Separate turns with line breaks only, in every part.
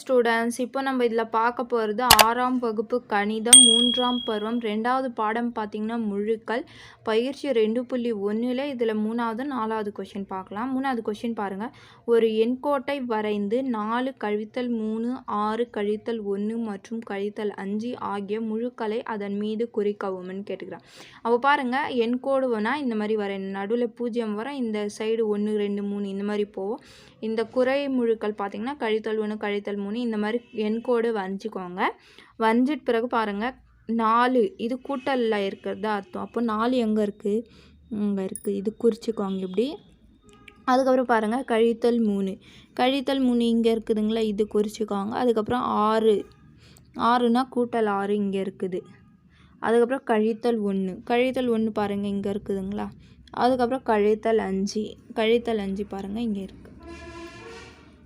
Students இப்போ நம்ம இதில் பார்க்க போகிறது ஆறாம் வகுப்பு கணிதம் மூன்றாம் பருவம் ரெண்டாவது பாடம் பார்த்திங்கன்னா முழுக்கள் பயிற்சி ரெண்டு புள்ளி ஒன்றில் இதில் மூணாவது நாலாவது கொஷின் பார்க்கலாம். மூணாவது கொஷின் பாருங்கள் ஒரு எண்கோட்டை வரைந்து நாலு கழித்தல் மூணு ஆறு கழித்தல் ஒன்று மற்றும் கழித்தல் அஞ்சு ஆகிய முழுக்களை அதன் மீது குறிக்கவும்னு கேட்டுக்கிறான். அப்போ பாருங்கள் எண்கோடு இந்த மாதிரி வரையணும் நடுவில் பூஜ்ஜியம் வர இந்த சைடு ஒன்று ரெண்டு மூணு இந்த மாதிரி போவோம். இந்த குறை முழுக்கள் பார்த்திங்கன்னா கழித்தல் ஒன்று கழித்தல் மூணு இந்த மாதிரி என்கோடு வரைஞ்சிக்கோங்க. வரைஞ்சிட்டு பிறகு பாருங்கள் நாலு இது கூட்டலில் இருக்கிறதா அர்த்தம். அப்போ நாலு எங்கே இருக்குது இங்கே இருக்குது இது குறிச்சிக்கோங்க இப்படி. அதுக்கப்புறம் பாருங்கள் கழித்தல் மூணு. கழித்தல் மூணு இங்கே இருக்குதுங்களா? இது குறிச்சிக்கோங்க. அதுக்கப்புறம் ஆறு. ஆறுனா கூட்டல் ஆறு இங்கே இருக்குது. அதுக்கப்புறம் கழித்தல் ஒன்று கழித்தல் ஒன்று பாருங்கள் இங்கே இருக்குதுங்களா? அதுக்கப்புறம் கழித்தல் அஞ்சு. கழித்தல் அஞ்சு பாருங்கள் இங்கே இருக்குது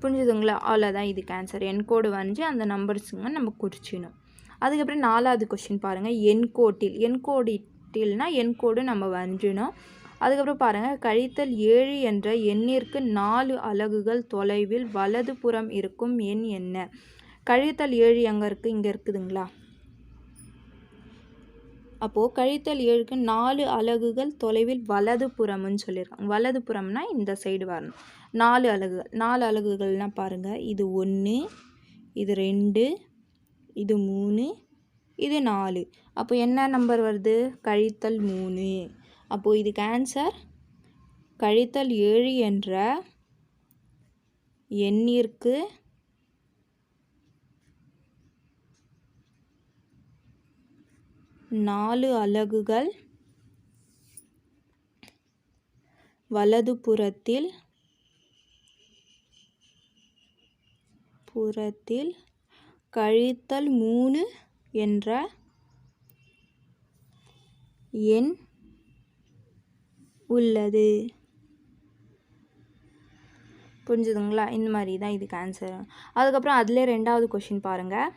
புரிஞ்சுதுங்களா? அவ்வளோதான் இது கேன்சர் என்கோடு வரைஞ்சி அந்த நம்பர்ஸுங்க நம்ம குறிச்சிடணும் அதுக்கப்புறம் நாலாவது கொஷின் பாருங்கள் என்கோட்டில் என்கோடிட்டில்னா என்கோடு நம்ம வரைஞ்சிடணும். அதுக்கப்புறம் பாருங்கள் கழித்தல் ஏழு என்ற எண்ணிற்கு நாலு அலகுகள் தொலைவில் வலது புறம் இருக்கும் எண் என்ன? கழித்தல் ஏழு எங்கே இருக்குது இங்கே இருக்குதுங்களா? அப்போது கழித்தல் ஏழுக்கு நாலு அலகுகள் தொலைவில் வலது புறம்னு சொல்லியிருக்காங்க. வலது புறம்னா இந்த சைடு வரணும். நாலு அலகுகள். நாலு அலகுகள்னால் பாருங்கள் இது ஒன்று இது ரெண்டு இது மூணு இது நாலு. அப்போ என்ன நம்பர் வருது? கழித்தல் மூணு. அப்போது இதுக்கு ஆன்சர் கழித்தல் ஏழு என்ற எண்ணிற்கு நாலு அலகுகள் வலதுபுறத்தில் புறத்தில் கழித்தல் மூணு என்ற எண் உள்ளது. புரிஞ்சுதுங்களா? இந்த மாதிரி தான் இதுக்கு ஆன்சர் அதுக்கப்புறம் அதிலே ரெண்டாவது கொஷின் பாருங்கள்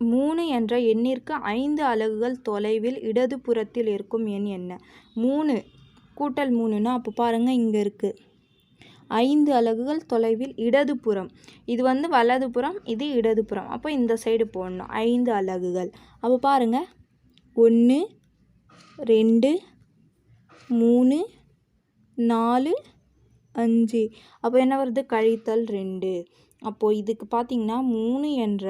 மூணு என்ற எண்ணிற்கு ஐந்து அலகுகள் தொலைவில் இடது புறத்தில் இருக்கும் எண் என்ன? மூணு கூட்டல் மூணுன்னா அப்போ பாருங்கள் இங்கே இருக்குது ஐந்து அலகுகள் தொலைவில் இடதுபுறம் இது வந்து வலதுபுறம் இது இடதுபுறம் அப்போ இந்த சைடு போடணும். ஐந்து அலகுகள். அப்போ பாருங்கள் ஒன்று ரெண்டு மூணு நாலு அஞ்சு. அப்போ என்ன வருது? கழித்தல் ரெண்டு. அப்போது இதுக்கு பார்த்திங்கன்னா மூணு என்ற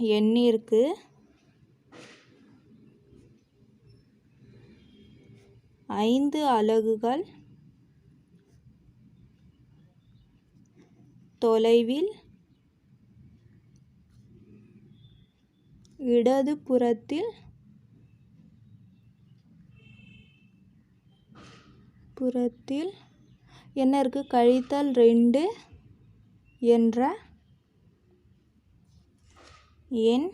எண்ணிற்கு ஐந்து அலகுகள். தொலைவில் இடது புறத்தில் புறத்தில் என்ன இருக்குது கழித்தல் ரெண்டு என்ற எண்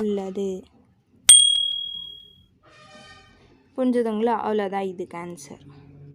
உள்ளது. புரிஞ்சுதுங்களா? அவ்வளோதான் இதுக்கு ஆன்சர்